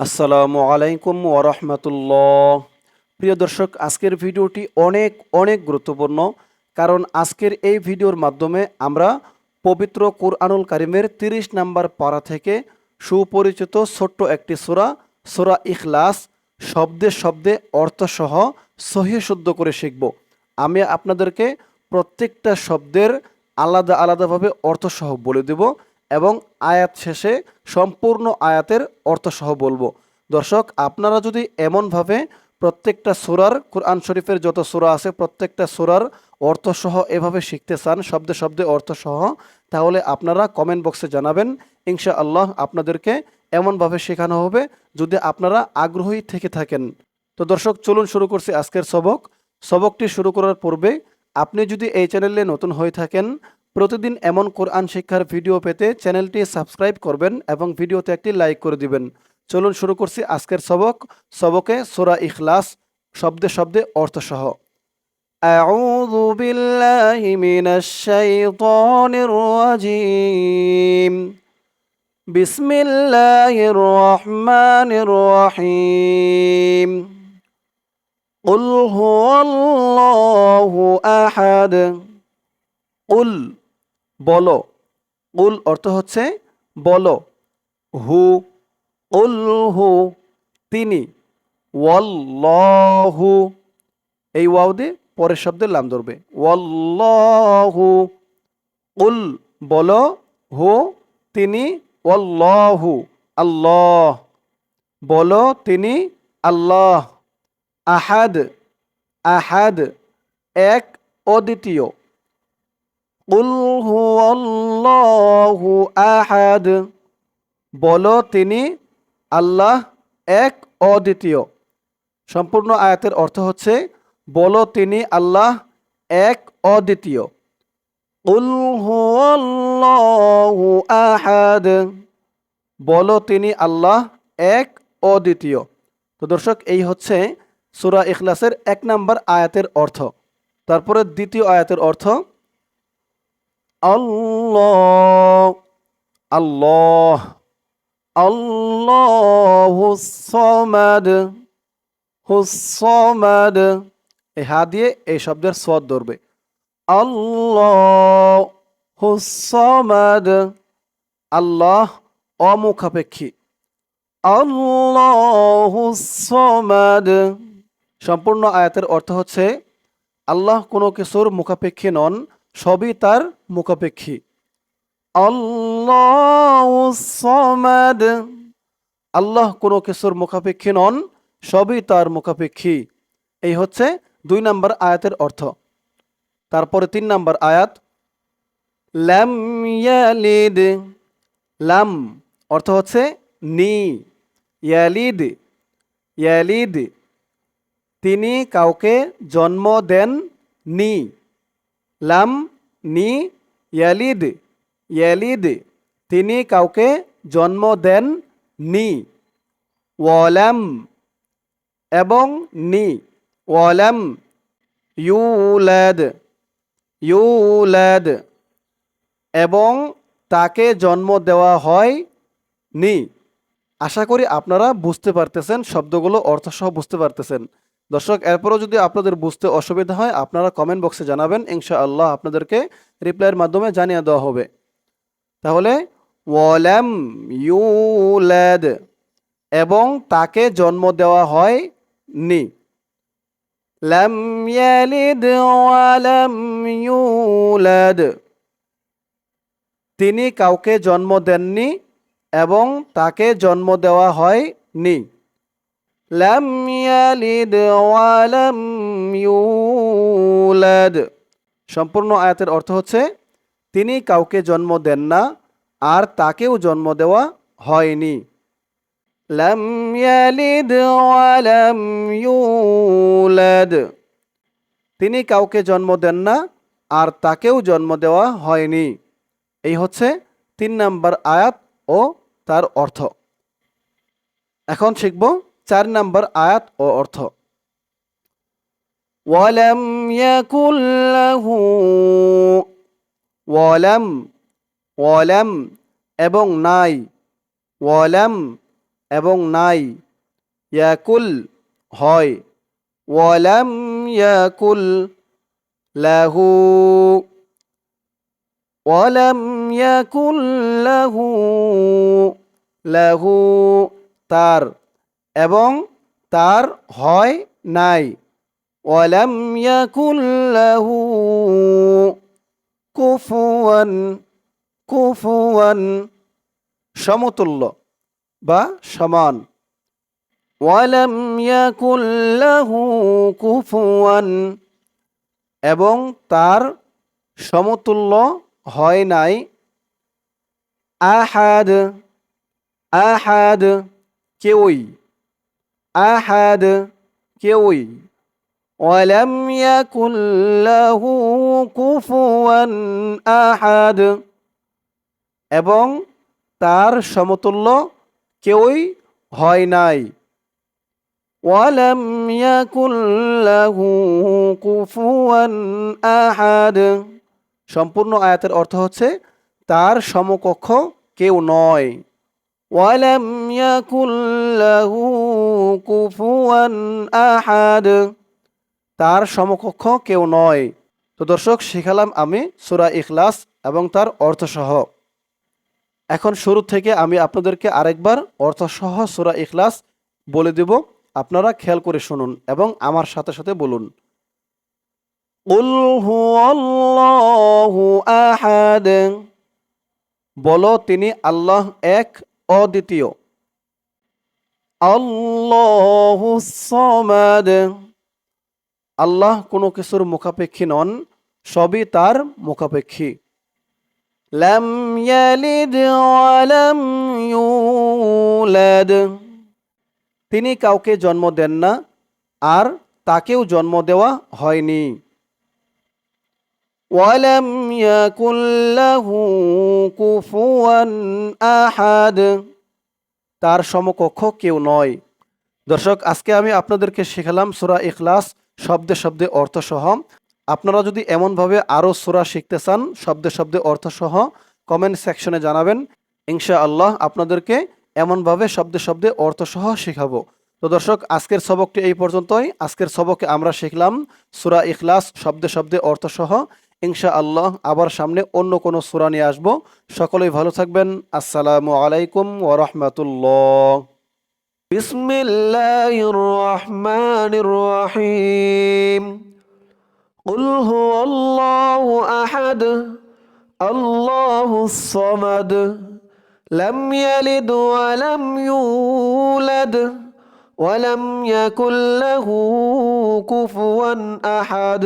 আসসালামু আলাইকুম ওরহমতুল্লাহ প্রিয় দর্শক, আজকের ভিডিওটি অনেক অনেক গুরুত্বপূর্ণ কারণ আজকের এই ভিডিওর মাধ্যমে আমরা পবিত্র কোরআনুল কারিমের তিরিশ নাম্বার পারা থেকে সুপরিচিত ছোট্ট একটি সোরা সোরা ইখলাস, শব্দে শব্দে অর্থসহ সহি শুদ্ধ করে শিখব। আমি আপনাদেরকে প্রত্যেকটা শব্দের আলাদা, আলাদাভাবে অর্থসহ বলে দেব। এবং আয়াত শেষে সম্পূর্ণ আয়াতের অর্থসহ বলব। দর্শক, আপনারা যদি এমনভাবে প্রত্যেকটা সুরার, কোরআন শরীফের যত সুরা আছে, প্রত্যেকটা সুরার অর্থসহ এভাবে শিখতে চান, শব্দে শব্দে অর্থসহ, তাহলে আপনারা কমেন্ট বক্সে জানাবেন। ইনশা আল্লাহ আপনাদেরকে এমনভাবে শেখানো হবে যদি আপনারা আগ্রহী থেকে থাকেন। তো দর্শক, চলুন শুরু করছি আজকের সবক। সবকটি শুরু করার পূর্বে আপনি যদি এই চ্যানেলে নতুন হয়ে থাকেন প্রতিদিন এমন কোরআন শিক্ষার ভিডিও পেতে চ্যানেলটি সাবস্ক্রাইব করবেন এবং ভিডিওতে একটি লাইক করে দিবেন চলুন শুরু করছি আজকের সবক সবকে সোরা ইখলাস শব্দে শব্দে অর্থসহ أعوذ بالله من الشيطان الرجيم بسم الله الرحمن الرحيم قل هو الله أحد قل বলো। উল অর্থ হচ্ছে বলো। হু, উল হু, তিনি। ওয়াল্লাহু। এই ওয়াও দিয়ে পরের শব্দে লাম ধরবে। ওয়াল্লাহু। উল বলো, হু, তিনি, ওয়াল্লাহু, আল্লাহ। বলো, তিনি, আল্লাহ। আহাদ আহাদ, এক অদ্বিতীয়। কুল হুয়াল্লাহু আহাদ বলো তিনি আল্লাহ এক অদ্বিতীয়। সম্পূর্ণ আয়াতের অর্থ হচ্ছে, বলো তিনি আল্লাহ এক অদ্বিতীয়। কুল হুয়াল্লাহু আহাদ বলো তিনি আল্লাহ এক অদ্বিতীয়। তো দর্শক, এই হচ্ছে সুরা ইখলাসের এক নাম্বার আয়াতের অর্থ। তারপরে দ্বিতীয় আয়াতের অর্থ আল্লাহ আল্লাহ আল্লাহ হুসমাদ হুসমাদ এই হা দিয়ে এই শব্দের স্বদ ধরবে। আল্লাহ হুসমাদ আল্লাহ অমুখাপেক্ষী। আল্লাহ হুসমাদ সম্পূর্ণ আয়াতের অর্থ হচ্ছে, আল্লাহ কোনো কিছুর মুখাপেক্ষী নন সবই তার মুখাপেক্ষী। আল্লাহ সমাদ। আল্লাহ কোনো কিছুর মুখাপেক্ষী নন সবই তার মুখাপেক্ষী। এই হচ্ছে দুই নম্বর আয়াতের অর্থ। তারপরে তিন নম্বর আয়াত ল্যাম ইয়ালিদ। লাম অর্থ হচ্ছে নি ইয়ালিদ ইয়ালিদ। তিনি কাউকে জন্ম দেন নি লাম, নি, ইয়ালিদ ইয়ালিদ। তিনি কাউকে জন্ম দেন নি। ওয়ালাম, এবং নি। ওয়ালাম, ইউলাদ ইউলাদ। এবং তাকে জন্ম দেওয়া হয় নি। আশা করি আপনারা বুঝতে পারতেছেন, শব্দগুলো অর্থসহ বুঝতে পারতেছেন। দর্শক, এরপরও যদি আপনাদের বুঝতে অসুবিধা হয়, আপনারা কমেন্ট বক্সে জানাবেন। ইনশা আল্লাহ আপনাদেরকে রিপ্লাইয়ের মাধ্যমে জানিয়ে দেওয়া হবে। তাহলে, ওয়ালাম ইউলাদ, এবং তাকে জন্ম দেওয়া হয় নি লাম ইয়ালিদ ওয়ালাম ইউলাদ, তিনি কাউকে জন্ম দেননি এবং তাকে জন্ম দেওয়া হয় নি লাম ইয়ালিদ ওয়ালাম ইউলাদ সম্পূর্ণ আয়াতের অর্থ হচ্ছে, তিনি কাউকে জন্ম দেন না, আর তাকেও জন্ম দেওয়া হয়নি। লাম ইয়ালিদ ওয়ালাম ইউলাদ তিনি কাউকে জন্ম দেন না, আর তাকেও জন্ম দেওয়া হয়নি। এই হচ্ছে তিন নাম্বার আয়াত ও তার অর্থ। এখন শিখব চার নাম্বার আয়াত ও অর্থ। ওয়ালাম ইয়াকুল লাহু, ওয়ালাম ওয়ালাম এবং নাই, ওয়ালাম এবং নাই, ইয়াকুল হয়, ওয়ালাম ইয়াকুল লাহু, ওয়ালাম ইয়াকুল লাহু লাহু তার। এবং তার হয় নাই। কুফুয়ান কুফুয়ান সমতুল্য বা সমান। ওয়ালাম কুফুয়ান, এবং তার সমতুল্য হয় নাই। আহাদ আহাদ কেউই আহাদ কেউই ওয়ালাম ইয়াকুল লাহু কুফুয়ান আহাদ এবং তার সমতুল্য কেউই হয় নাই। ইয়াকুল লাহু কুফুয়ান আহাদ সম্পূর্ণ আয়াতের অর্থ হচ্ছে তার সমকক্ষ কেউ নয়। ওয়ালাম ইয়াকুল লাহু কুফুয়ান আহাদ তার সমকক্ষ কেউ নয় তো দর্শক শিখালাম আমি সূরা ইখলাস এবং তার অর্থসহ এখন শুরু থেকে আমি আপনাদেরকে আরেকবার অর্থসহ সূরা ইখলাস বলে দেব আপনারা খেয়াল করে শুনুন এবং আমার সাথে সাথে বলুন قل هو الله আহাদ বলো তিনি আল্লাহ এক অদ্বিতীয়। আল্লাহু আল্লাহ কোনো কিছুর মুখাপেক্ষী নন, সবই তার মুখাপেক্ষী। লাম ইয়ালিদ ওয়ালাম ইউলাদ। তিনি কাউকে জন্ম দেন না, আর তাকেও জন্ম দেওয়া হয়নি। ওয়ালাম ইয়াকুল লাহু কুফুয়ান আহাদ তার সমকক্ষ কেউ নয়। দর্শক, আজকে আমি আপনাদেরকে শেখালাম সূরা ইখলাস শব্দে শব্দে অর্থসহ। আপনারা যদি এমনভাবে আরও সূরা শিখতে চান, শব্দে শব্দে অর্থসহ, কমেন্ট সেকশনে জানাবেন। ইনশা আল্লাহ আপনাদেরকে এমনভাবে শব্দে শব্দে অর্থসহ শেখাবো। তো দর্শক, আজকের সবকটি এই পর্যন্তই। আজকের সবকে আমরা শিখলাম সূরা ইখলাস শব্দে শব্দে অর্থসহ। ইনশা আল্লাহ আবার সামনে অন্য কোনো সূরা নিয়ে আসবো সকলেই ভালো থাকবেন আসসালামু আলাইকুম ওরহমতুল্লাহ بسم الله الرحمن الرحيم قل هو الله احد الله الصمد لم يلد ولم يولد ولم يكن له كفوا احد